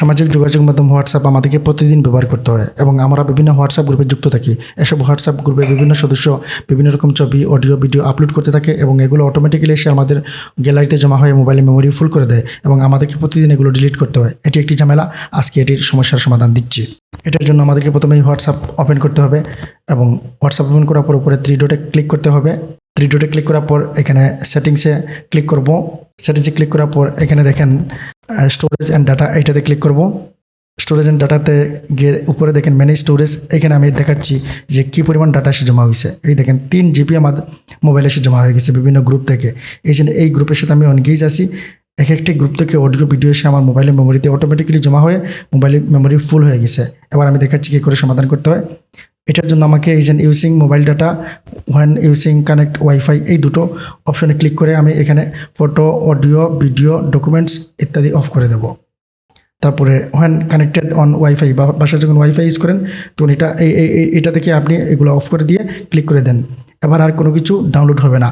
সামাজিক যোগাযোগ মাধ্যম হোয়াটসঅ্যাপ আমাদেরকে প্রতিদিন ব্যবহার করতে হয় এবং আমরা বিভিন্ন হোয়াটসঅ্যাপ গ্রুপে যুক্ত থাকি। এসব হোয়াটসঅ্যাপ গ্রুপে বিভিন্ন সদস্য বিভিন্ন রকম ছবি, অডিও, ভিডিও আপলোড করতে থাকে এবং এগুলো অটোমেটিক্যালি এসে আমাদের গ্যালারিতে জমা হয়ে মোবাইলে মেমোরি ফুল করে দেয় এবং আমাদেরকে প্রতিদিন এগুলো ডিলিট করতে হয়। এটি একটি ঝামেলা। আজকে এটির সমস্যার সমাধান দিচ্ছি। এটার জন্য আমাদেরকে প্রথমেই হোয়াটসঅ্যাপ ওপেন করতে হবে এবং হোয়াটসঅ্যাপ ওপেন করার পর উপরে থ্রি ডটে ক্লিক করতে হবে। থ্রি ডটে ক্লিক করার পর এখানে সেটিংসে ক্লিক করব। সেটিংসে ক্লিক করার পর এখানে দেখেন স্টোরেজ অ্যান্ড ডাটা এইটাতে ক্লিক করব। স্টোরেজ অ্যান্ড ডাটাতে গিয়ে উপরে দেখেন ম্যানেজ স্টোরেজ এখানে আমি দেখাচ্ছি যে কী পরিমাণ ডাটা এসে জমা হয়েছে। এই দেখেন, তিন জিবি আমাদের মোবাইলে এসে জমা হয়ে গেছে বিভিন্ন গ্রুপ থেকে। এই জন্য এই গ্রুপের সাথে আমি অনগেজ আছি। এক একটি গ্রুপ থেকে অডিও ভিডিও এসে আমার মোবাইলের মেমোরিতে অটোমেটিক্যালি জমা হয়ে মোবাইলের মেমোরি ফুল হয়ে গেছে। এবার আমি দেখাচ্ছি কী করে সমাধান করতে হয়। এটার জন্য আমাকে এই যে using mobile data one using connect wifi এই দুটো অপশনে ক্লিক করে আমি এখানে ফটো অডিও ভিডিও ডকুমেন্টস ইত্যাদি অফ করে দেব। তারপরে ওয়ান কানেক্টেড অন ওয়াইফাই বা বাসায় যখন ওয়াইফাই ইউজ করেন, তখন এটা, এই এটা থেকে আপনি এগুলো অফ করে দিয়ে ক্লিক করে দেন। এবার আর কোনো কিছু ডাউনলোড হবে না।